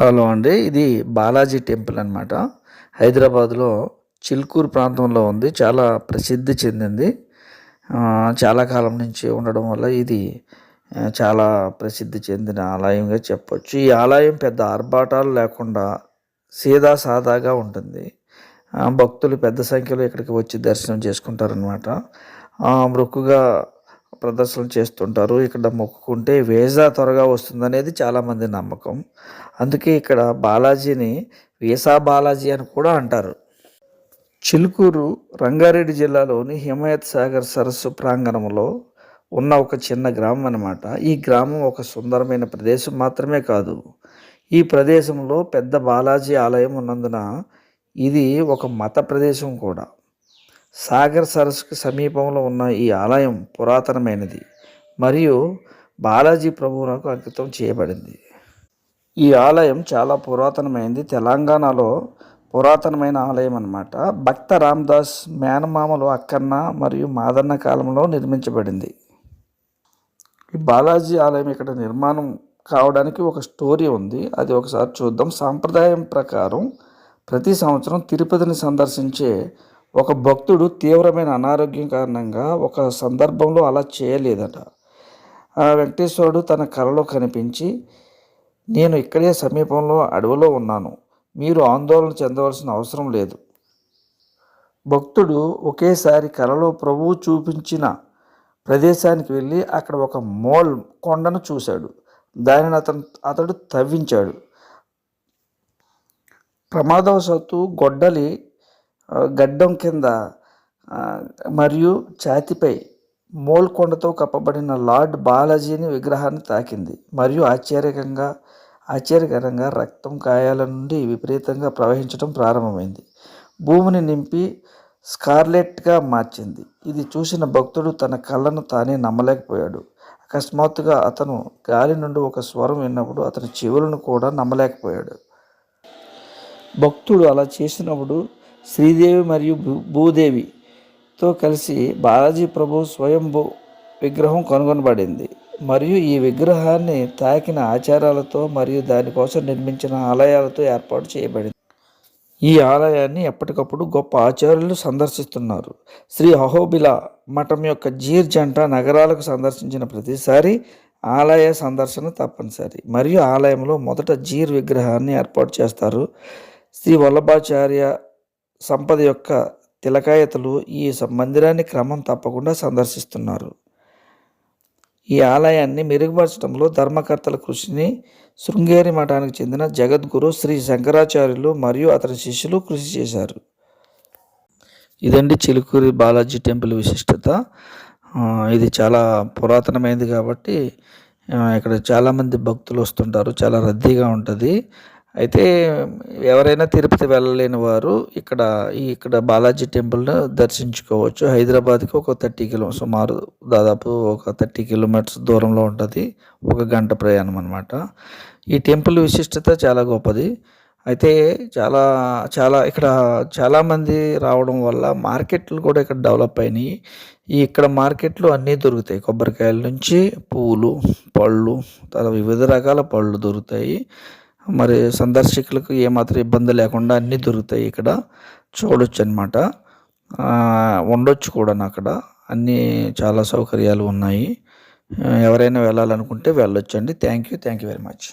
Hello అండి. ఇది Balaji temple అనమాట హైదరాబాద్లో చిల్కూరు ప్రాంతంలో ఉంది. చాలా ప్రసిద్ధి చెందింది. చాలా కాలం నుంచి ఉండడం వల్ల ఇది చాలా ప్రసిద్ధి చెందిన ఆలయంగా చెప్పొచ్చు. ఈ ఆలయం పెద్ద ఆర్భాటాలు లేకుండా సీదా సాదాగా ఉంటుంది భక్తులు పెద్ద సంఖ్యలో ఇక్కడికి వచ్చి దర్శనం చేసుకుంటారనమాట మృక్కుగా ప్రదర్శనలు చేస్తుంటారు. ఇక్కడ మొక్కుకుంటే వీసా త్వరగా వస్తుందనేది చాలామంది నమ్మకం. అందుకే ఇక్కడ బాలాజీని వీసా బాలాజీ అని కూడా అంటారు. చిలుకూరు రంగారెడ్డి జిల్లాలోని హిమాయత్ సాగర్ సరస్సు ప్రాంగణంలో ఉన్న ఒక చిన్న గ్రామం అన్నమాట. ఈ గ్రామం ఒక సుందరమైన ప్రదేశం మాత్రమే కాదు. ఈ ప్రదేశంలో పెద్ద బాలాజీ ఆలయం ఉన్నందున ఇది ఒక మత ప్రదేశం కూడా. సాగర్ సరస్సుకు సమీపంలో ఉన్న ఈ ఆలయం పురాతనమైనది మరియు బాలాజీ ప్రభువునకు అంకితం చేయబడింది. ఈ ఆలయం చాలా పురాతనమైనది తెలంగాణలో పురాతనమైన ఆలయం అన్నమాట. భక్త రామదాస్ మేనమామలు అక్కన్న మరియు మాదన్న కాలంలో నిర్మించబడింది. ఈ బాలాజీ ఆలయం ఇక్కడ నిర్మాణం కావడానికి ఒక స్టోరీ ఉంది. అది ఒకసారి చూద్దాం. సాంప్రదాయం ప్రకారం ప్రతి సంవత్సరం తిరుపతిని సందర్శించే ఒక భక్తుడు తీవ్రమైన అనారోగ్యం కారణంగా ఒక సందర్భంలో అలా చేయలేదట. వెంకటేశ్వరుడు తన కలలో కనిపించి నేను ఇక్కడే సమీపంలో అడవిలో ఉన్నాను. మీరు ఆందోళన చెందవలసిన అవసరం లేదు. భక్తుడు ఒకేసారి కలలో ప్రభువు చూపించిన ప్రదేశానికి వెళ్ళి అక్కడ ఒక మోల్ కొండను చూశాడు. దానిని అతను అతడు తవ్వించాడు. ప్రమాదవశాత్తు గొడ్డలి గడ్డం కింద మరియు ఛాతిపై మోల్కొండతో కప్పబడిన లార్డ్ బాలాజీని విగ్రహాన్ని తాకింది. మరియు ఆశ్చర్యకంగా ఆశ్చర్యకరంగా రక్తం గాయాల నుండి విపరీతంగా ప్రవహించడం ప్రారంభమైంది. భూమిని నింపి స్కార్లెట్గా మార్చింది. ఇది చూసిన భక్తుడు తన కళ్ళను తానే నమ్మలేకపోయాడు. అకస్మాత్తుగా అతను గాలి నుండి ఒక స్వరం విన్నప్పుడు అతని చెవులను కూడా నమ్మలేకపోయాడు. భక్తుడు అలా చేసినప్పుడు శ్రీదేవి మరియు భూ- భూదేవితో కలిసి బాలాజీ ప్రభు స్వయంభూ విగ్రహం కనుగొనబడింది. మరియు ఈ విగ్రహాన్ని తాకిన ఆచారాలతో మరియు దానికోసం నిర్మించిన ఆలయాలతో ఏర్పాటు చేయబడింది. ఈ ఆలయాన్ని ఎప్పటికప్పుడు గొప్ప ఆచార్యులు సందర్శిస్తున్నారు. శ్రీ అహోబిల మఠం యొక్క జీర్ జంట నగరాలకు సందర్శించిన ప్రతిసారి ఆలయ సందర్శన తప్పనిసరి. మరియు ఆలయంలో మొదట జీర్ విగ్రహాన్ని ఏర్పాటు చేస్తారు. శ్రీ వల్లభాచార్య సంపద యొక్క తిలకాయతలు ఈ మందిరాన్ని క్రమం తప్పకుండా సందర్శిస్తున్నారు. ఈ ఆలయాన్ని మెరుగుపరచడంలో ధర్మకర్తల కృషిని శృంగేరి మఠానికి చెందిన జగద్గురు శ్రీ శంకరాచార్యులు మరియు అతని శిష్యులు కృషి చేశారు. ఇదండి చిలుకూరి బాలాజీ టెంపుల్ విశిష్టత. ఇది చాలా పురాతనమైనది కాబట్టి ఇక్కడ చాలామంది భక్తులు వస్తుంటారు చాలా రద్దీగా ఉంటుంది. అయితే ఎవరైనా తిరుపతి వెళ్ళలేని వారు ఇక్కడ ఈ ఇక్కడ బాలాజీ టెంపుల్ను దర్శించుకోవచ్చు. హైదరాబాద్కి ఒక థర్టీ కిలో సుమారు దాదాపు ఒక థర్టీ కిలోమీటర్స్ దూరంలో ఉంటుంది. ఒక గంట ప్రయాణం అనమాట ఈ టెంపుల్ విశిష్టత చాలా గొప్పది. అయితే చాలా చాలా ఇక్కడ చాలామంది రావడం వల్ల మార్కెట్లు కూడా ఇక్కడ డెవలప్ అయినాయి. ఈ ఇక్కడ మార్కెట్లు అన్నీ దొరుకుతాయి. కొబ్బరికాయల నుంచి పువ్వులు పళ్ళు తర్వాత వివిధ రకాల పళ్ళు దొరుకుతాయి. మరి సందర్శకులకు ఏమాత్రం ఇబ్బంది లేకుండా అన్నీ దొరుకుతాయి ఇక్కడ. చూడొచ్చు అనమాట ఉండొచ్చు కూడా అక్కడ. అన్నీ చాలా సౌకర్యాలు ఉన్నాయి. ఎవరైనా వెళ్ళాలనుకుంటే వెళ్ళొచ్చండి. Thank you thank you very much